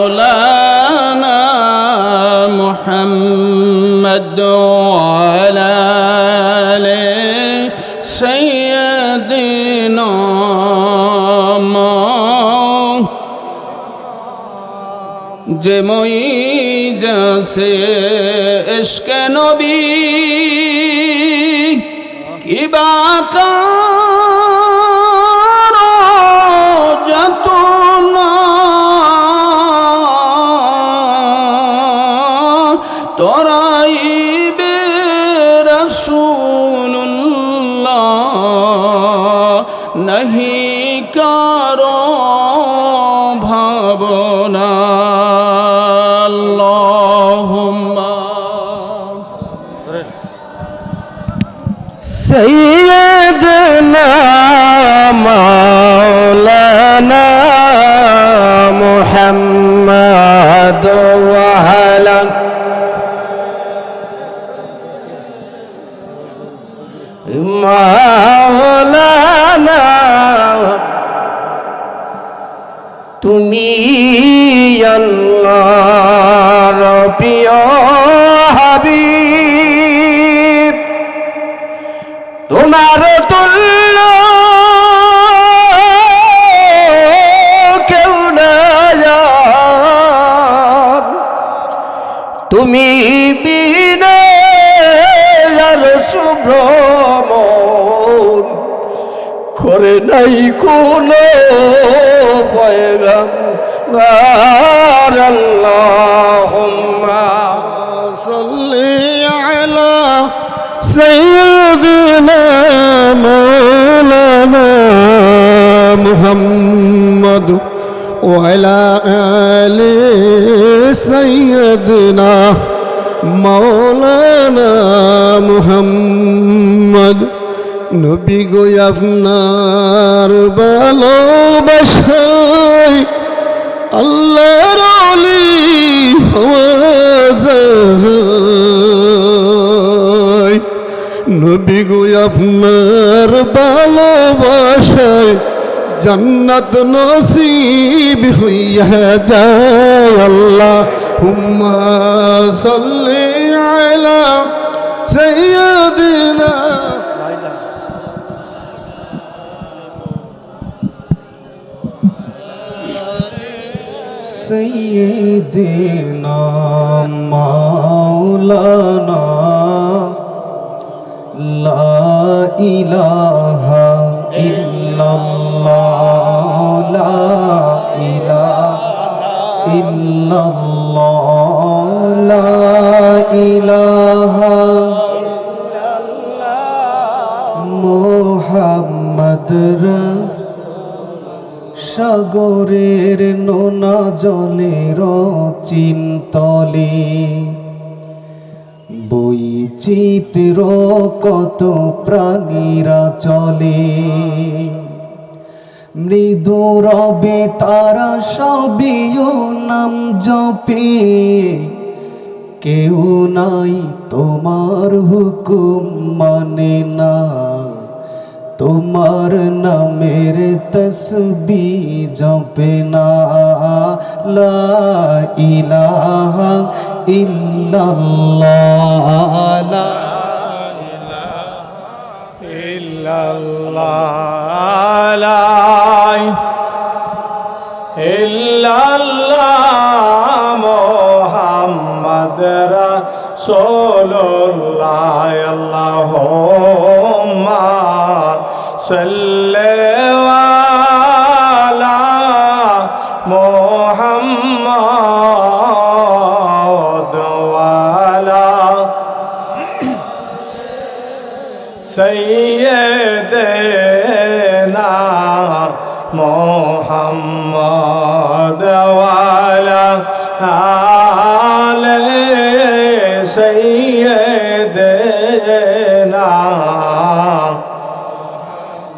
مولانا محمد وعلى آل سيدنا مو- যে মই যাসে ইশক নবী কি বাত কারও ভাবনা। সৈয়দনা মাওলানা মুহাম্মদ ওয়াহালাক মা তুমি আল্লাহর প্রিয় হাবিব। তোমার তুল্য কেউ না তুমি বিনে আর শুভ্র মন করে নাই কোন পয়গাম। সৈয়দনা মৌলানা মুহাম্মদ ওয়ালা আলি সৈয়দনা মৌলানা মুহাম্মদ। নবী গো আপনার ভালোবাসায় আল্লাহর অলি হওয়া নবী গো আপনার ভালোবাসায় জান্নাত নসিব হইয়া যায়। আল্লাহ হুম্মা সাল্লি আলা سيدنا مولانا لا إله إلا الله لا إله إلا الله لا إله محمد رسول সাগরের নোনা জলের চিন্তলে। বৈচিত্র কত প্রাণীরা চলে। মৃদু রবে তারা সবিও নাম জপে কেউ নাই তোমার হুকুম মানে না। তোমার নামের তসবি জপে না। লা ইলাহা ইল্লাল্লাহ। লা মোহাম্মদ রাসূলুল্লাহ। আল্লাহুম্মা সল্লালা মোহাম্মদওয়ালা সৈয়দেনা মোহাম্মদওয়ালা আ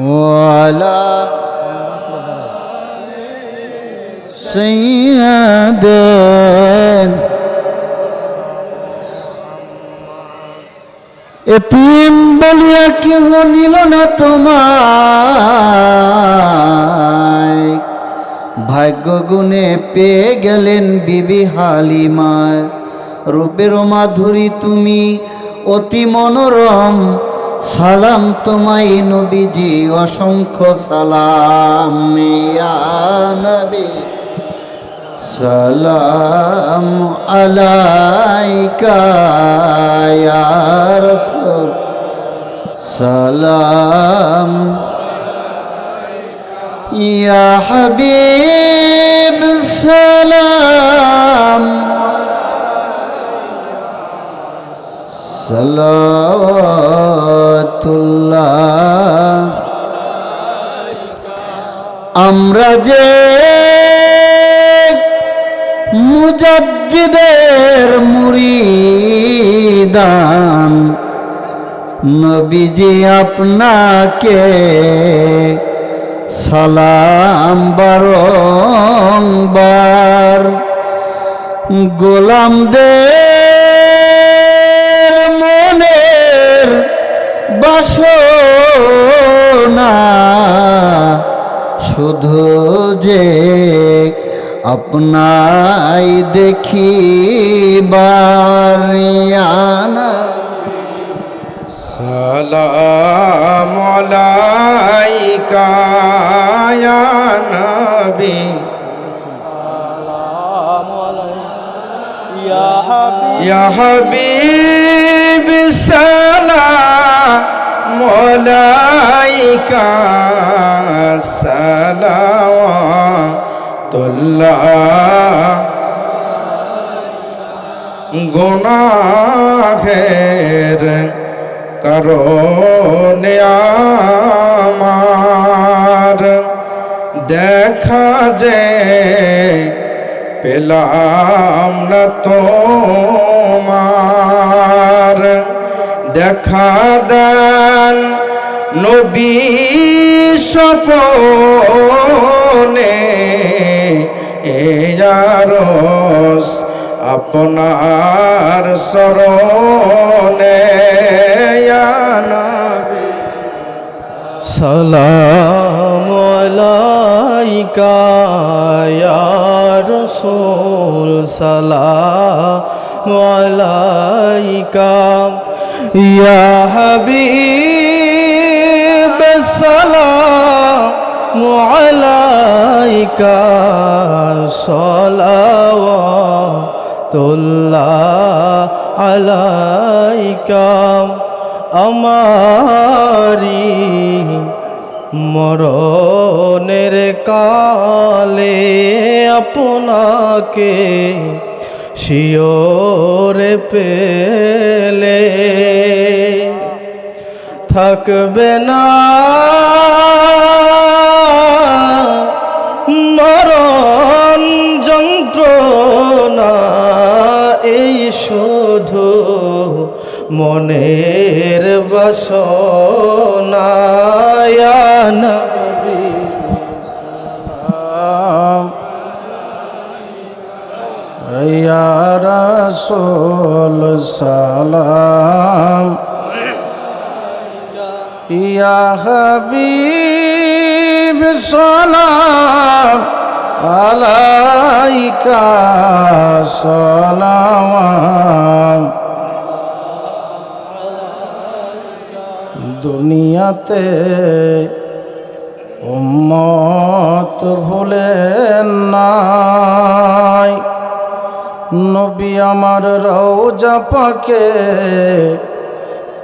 ওয়ালা সাইয়্যিদানা এতিম বলিয়া কেহ নিল না তোমায় ভাগ্য গুণে পেয়ে গেলেন বিবি হালিমায় রূপের মাধুরী তুমি অতি মনোরম সালাম তোমায় নবীজি অসংখ্য সালাম। নবী সালাম আলাইকা সালাম ইয়া হাবিব সালাম সালাতুল্লাহ। আমরা যে মুজাদ্দিদের মুরিদান নবীজি আপনাকে সালাম বারংবার গোলামদের বাসনা শুধু যে আপনাই দেখি বারিয়ানা সালাম আলাইকা ইয়া নবী। ইয়া হাবিব সালাম। আলাইকা সালাওয়াতুল্লাহ। গুনাহের কারণে আমার দেখা যে পেলাম না তোমার। দেখা দেন নবী সপনে এ আরস আপনার নবী। সালাম আলাইকা ইয়া রাসূল সালাম আলাইকা। ইয়া হাবিব সালাম আলাইকা সালাওয়াতুল্লাহ আলাইকা আমারি মরণের কালে আপনাকে শিওরে পেলে থাকবে না মরণ যন্ত্রণা এই শুধু মনের বাসনা। রসুল সালাম। ইয়া হাবিব সালাম আলাইকা সালাম। দুনিয়াতে উম্মত ভুলেন নাই নবী আমার রওজা পাকে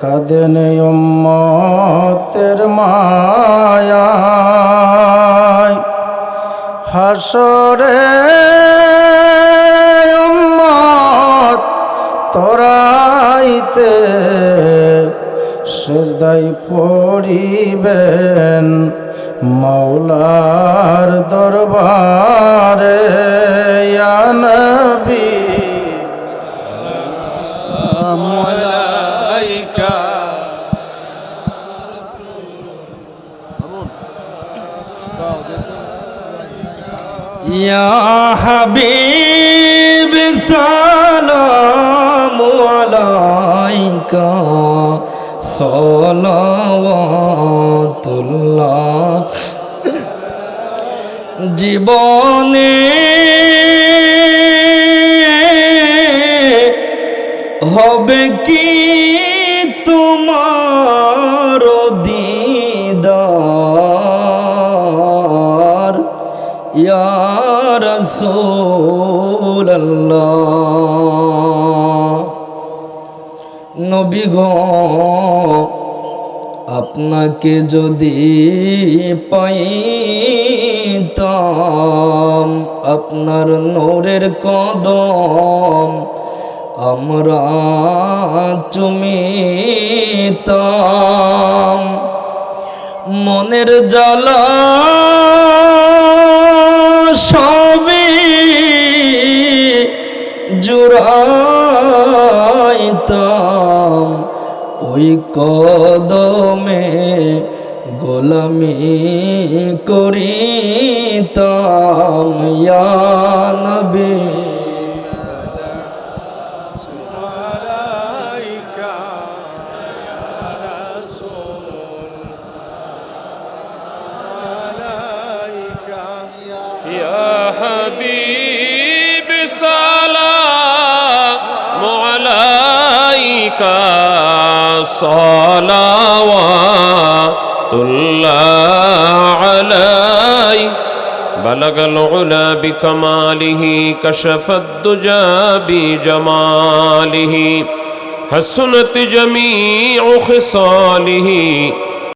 কাঁদেন উম্মতের মায়ায়। হাসরে উম্মত তোরাইতে সেজদাই পড়িবেন মৌলার দরবারে। يا حبيب سلام عليك صلوات الله জীবনে নবী গো আপনাকে যদি পাইতাম আপনার নোরের কদম আমরা চুমিতাম। মনের জ্বালা সবই জুড়াইতাম ওই কদমে গোলামি করিতাম। ইয়া صلوات الله عليك بلغ العلا بكماله كشف الدجى بجماله حسنت جميع خصاله